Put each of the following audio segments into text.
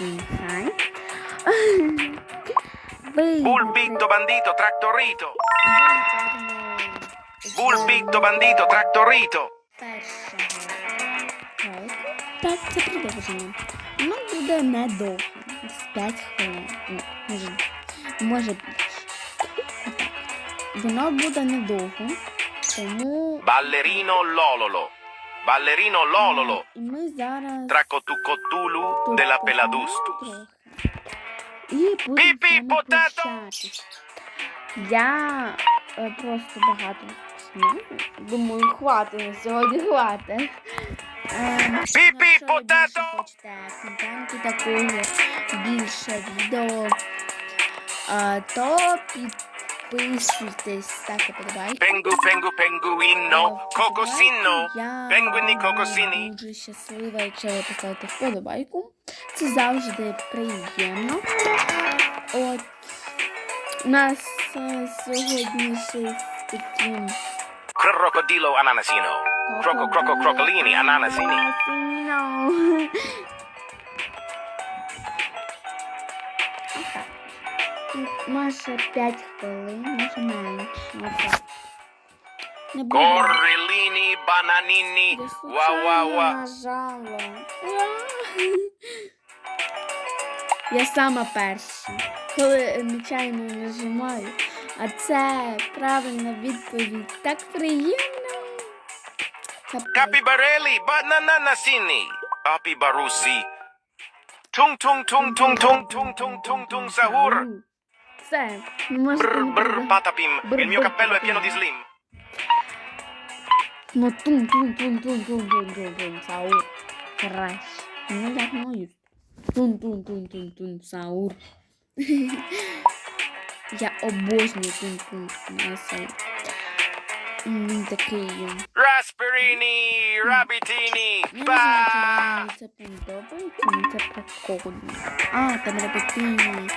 Нехай. Вийде Bulbitto bandito trattorito. гарно Bulbitto bandito trattorito. першого ролику. Так, це продовження. Воно буде недовго. З 5 хвилин. Ну, може, може більше. Отак. Воно буде недовго, тому Ballerino lololo. Ballerino Lololo! Е, і ми зараз Тракотукотулу де ла Пеладустус. І Піпі потато! Я е, просто багато сну. Думаю, хватить на сьогодні хватить. Е, Піпі потато! Контенту такого більше відео, е, то підписуйтесь Підписуйтесь, ставте подобайки. Пенгу, пенгу, пенгуіно, кокосіно, пенгуні, кокосіні. Я дуже щаслива, якщо ви поставите вподобайку. Це завжди приємно. От, у нас сьогодні ще такі... Крокодило ананасіно. Кроко, кроко, кроколіні, ананасіні. Може 5 хвилин, може менше. Не случайно wa wa. нажала. Я сама перша, коли нечайно нажимаю. А це правильна відповідь. Так приємно. Капець. Capibarelli bananasini. Papibarussi. Tung tung tung tung tung tung tung tung tung sahur. Все, не можете Brr не brr передати. patapim. Brr, Il mio brr, cappello è pieno di patapim. slim. Ну тун тун тун тун тун тун тун тун саур. Краще. Ну як мою. Тун тун тун тун тун саур. Я обожнюю тун тун тун саур. Він такий. Rasperini, rabbitini. Я не знаю, чи Ba! мені це подобається, мені це прикольно. А, там репетині.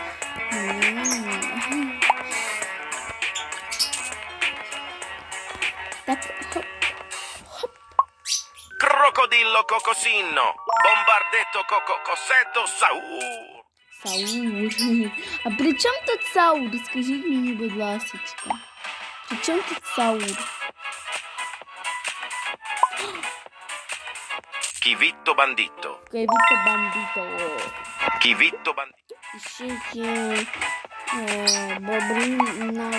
Так, хоп. Crocodillo cocosino. Bombardetto coco cossetto sahur. Саур. А при чому тут Саур? Скажіть мені, будь ласка. При чому тут Саур? Chivitto bandito. Кевіто бандито. Chivitto bandito. ищите э, Бобрина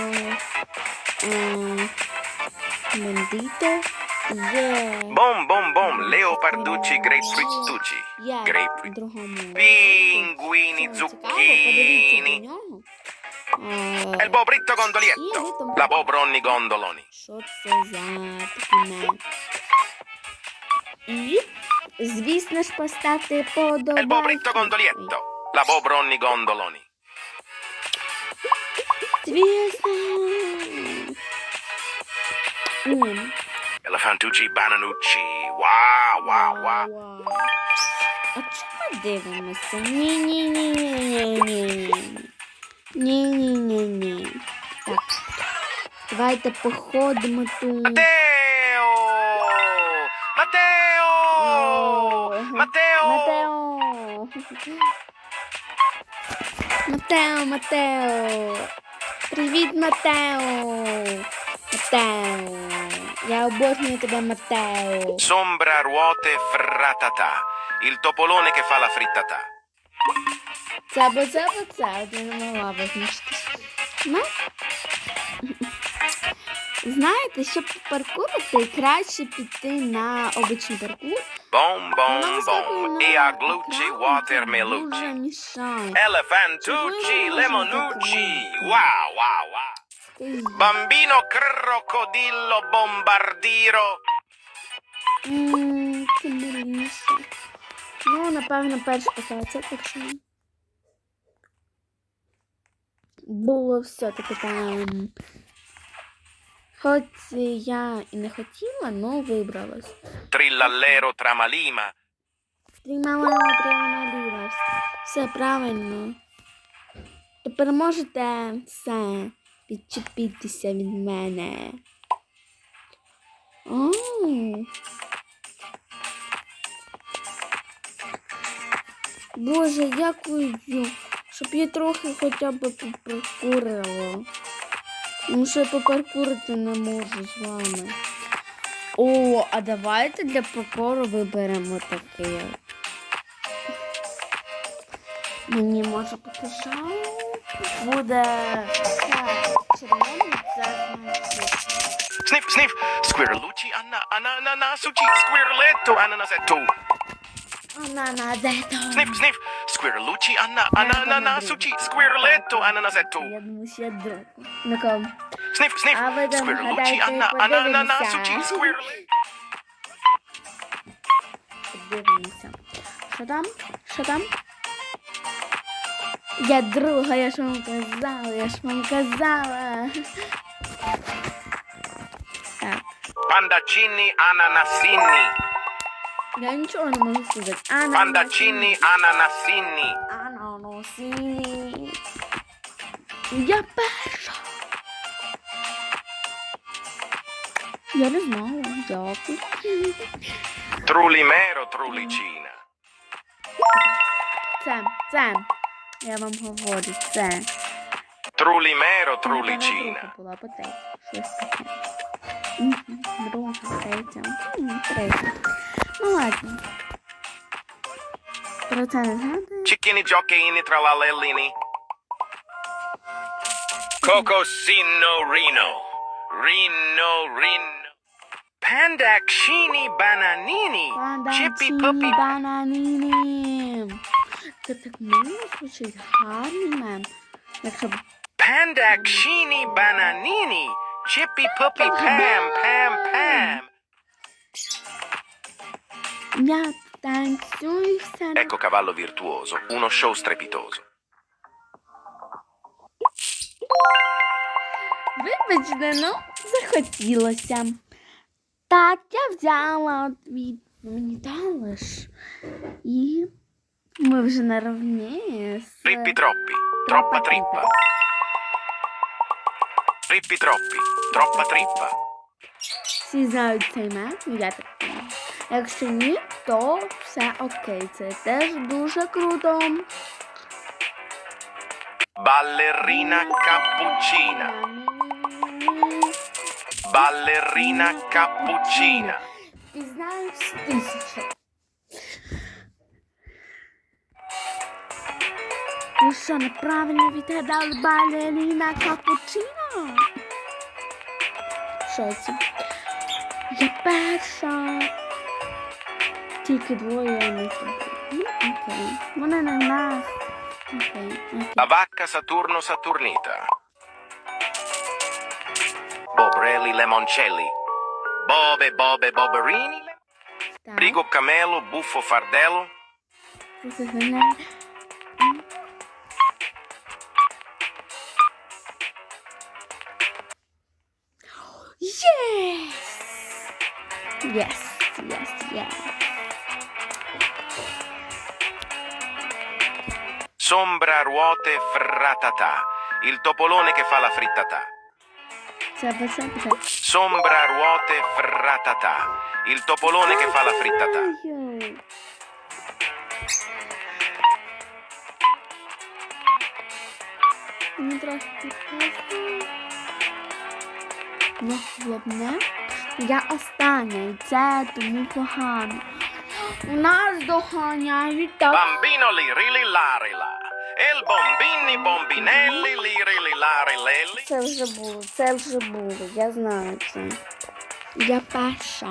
э, Бандита. Yeah. Бом, бом, бом, леопардуcci, грейпфрутtucci, yeah. грейпфрут, pinguini, zucchini, e il bobritto gondolietto, la bobronni gondoloni. Що це за таке? І, звісно ж, поставте подобайку. Ельбо бритто гондолєтто. La Bobroni Gondoloni. Mm. Elefantucci Bananucci. Uau, uau, uau. Ótima deva, moça. Nhe, nhe, nhe, nhe, nhe, nhe. Nhe, Так. Давайте походимо ту. Матео! Матео! Матео! Матео! Матео, Матео! Привіт, Матео! Матео! Я обожнюю тебе, Матео! Sombra ruote fratata. Il topolone che fa la frittata. Це або це, або це, от я не могла визначитися. Ну, Знаєте, щоб паркурити, краще піти на обичний паркур. Бом, бом, бом, і аглучі, ватермелучі. Елефантучі, лемонучі, вау, вау, вау. Бамбіно крокодило бомбардіро. Ммм, Ну, напевно, перше поставиться, так що... Було все таке там... Хоч я і не хотіла, але вибралась. Trillallero tramalima. Тримала, тримала, Все правильно. Тепер можете все відчепитися від мене. О, Боже, дякую, щоб я трохи хоча б попаркурила. Ну, що я попаркурити не можу з вами. О, а давайте для паркуру виберемо таке. Мені може показати. Буде це червоне, це значить. Sniff, sniff. Squirrelucci, anna, ananasucci, squirreletto, ananasetto. Ананадето. Sniff, sniff. Squirrelucci, anna, ananasucci, squirreletto, ananasetto. Я думаю, ще друг. Ну-ка. Sniff, sniff. А ви там Squirrelucci, гадайте, anna, подивимося. ananasucci, squirreletto. Подивимося. Що там? Що там? Я друга, я ж вам казала, я ж вам казала. Так, Pandaccini, ananasini. Non ora non si vede. Ananasini. Pandacini, ananassini. Ananasini. Yapper. Io non so, non gioco. Trulimero, trulicina. Sam, Sam. Ja wam powoli, Sam. Trulimero, trulicina. Była, bo tak. Szósty. Druga, trzecia. Trzecia. Ну ладно. Про це не згадую. Cicchini, giocheini, tralalellini. Cocosino, Rino. Rino, Rino. Pandaccini, bananini. Chippy, Бананчині, puppy. бананіні. Це так мило звучить, гарний мем. Якщо б Pandaccini, bananini. Chippy, puppy, pam, pam, pam. Ecco cavallo virtuoso, uno show strepitoso. Вибачте, ну, захотілося. Так, я взяла від мені дали ж. І ми вже наравні з... Trippi troppi, troppa trippa. Trippi troppi, troppa trippa. Всі знають цей мем, ну, я так. Якщо ні, то все окей. Це теж дуже круто. Ballerina cappuccina, ballerina cappuccina. Пізнаєш тисячу. Ви що, неправильно відгадали балеріна капучино? Що це? Я перша. Тільки двоє я не знаю. Ну, окей. Вони не нас. Окей, окей. La vacca Saturno Saturnita. Bobrelli Lemoncelli. Bobe Bobe Boberini. Так. Brigo Camelo Buffo Fardello. Професіонал. Yes! Yes, yes, yes. Sombra ruote fratata. Il topolone che fa la frittata. Це все це. Sombra ruote fratata. Il topolone che fa la frittata. Знаю. Мені трохи підказує. Ну, головне, я остання, і це тому погано. У нас доганяють так. Bambino li rilillarila. El bombini bombinelli li rilillarelli. Це вже було, це вже було, я знаю це. Я перша.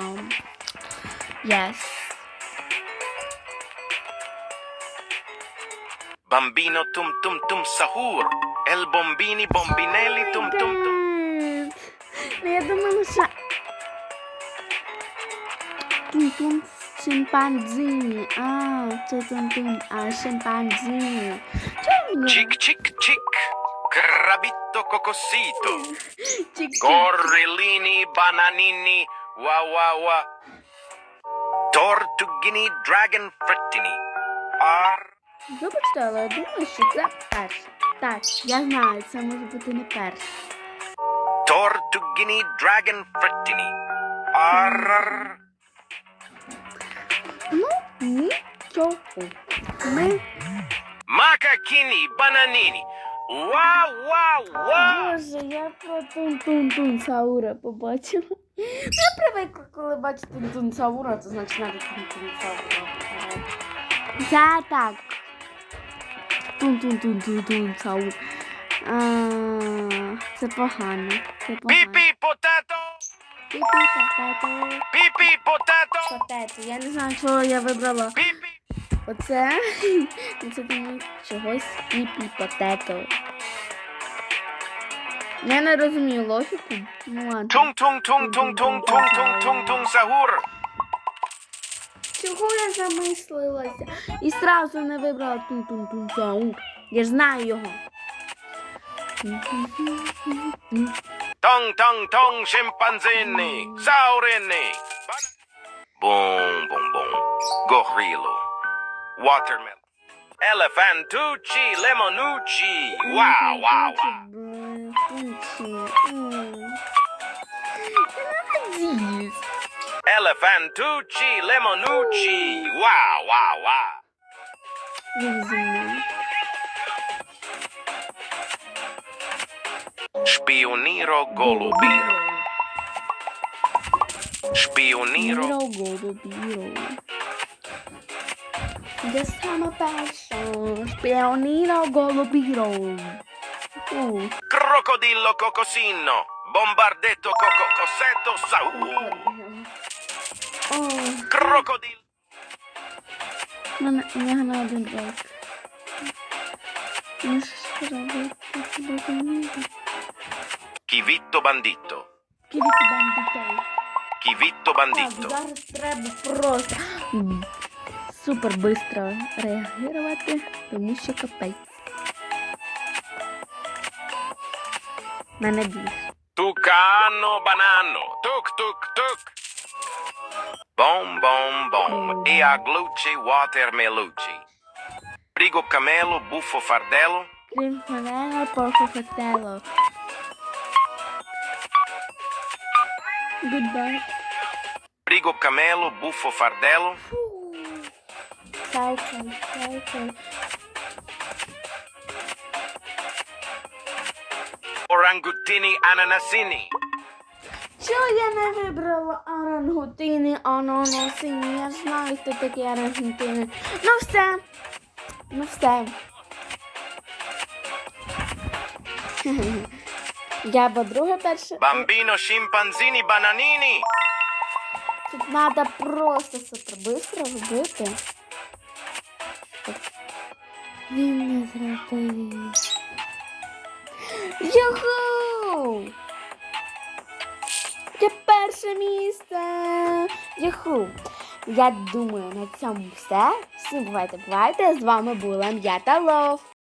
Yes. Bambino tum tum tum sahur. El bombini bombinelli tum tum tum. Ну, я думала, що... Тум-тум шимпанзині. А, це тум-тум, а шимпанзині. Чому мені? Cic cic cic. Crabitto cocosito. Чик-чик. Gorillini bananini. Wa wa wa. Tortughini dragon frittini. Ar. Вибачте, але я думаю, що це перше. Так, я знаю, це може бути не перше. Tortughini dragon frittini. Ar. Ну, нічого. Ми Макакини, бананини. Вау, вау, вау! Боже, я про тун-тун-тун Саура побачила. Я привикла, коли бачу тун-тун Саура, то значить надо тун-тун Саура. Це так. Тун-тун-тун-тун-тун. Це погано. Це погано. Пипи потато! Пі-пі-па-па-па. Потато! Я не знаю, чого я вибрала. Пипи! Оце. Ну, Це думаю, чогось піпі потето. Я не розумію логіку. Ну ладно. Tung sahur! Чого я замислилася? І сразу не вибрала тун-тун-тун саур. Я ж знаю його. Tong tong tong scimpanzini, saurini. watermelon. Elephantucci, lemonucci. Wow, wow, wow. Elefantucci, lemonucci. Wow, wow, wow. Špioniro golubiro. Špioniro golubiro. The summer passion, Spionino Golobiro. Uh. Crocodillo Cocosino, Bombardetto Cococossetto Sau. Oh. Crocodillo. Non, non ho aggiunto. Non si sarebbe Chivitto Bandito. Chivitto Bandito. Chivitto Bandito. Ah, Dark Trap супер швидко реагувати, тому що капець. Мене більше. Tucano banano. Tuk tuk tuk. Bom bom bom. E aglucci watermelucci. Prigo camelo, buffo fardello. Крім фанера, порфо фатело. Goodbye. Prigo camelo, buffo fardello. Cycle, cycle. Orangutini ananasini. Чого я не вибрала орангутини, ананасини? Я знаю, хто такі орангутини. Ну все. Ну все. Я бо друге перше. Bambino scimpanzini bananini. Тут треба просто супер быстро робити. Він не зробив. Юху! Це перше місце! Юху! Я думаю, на цьому все. Всім бувайте, бувайте. З вами була М'ята Лов.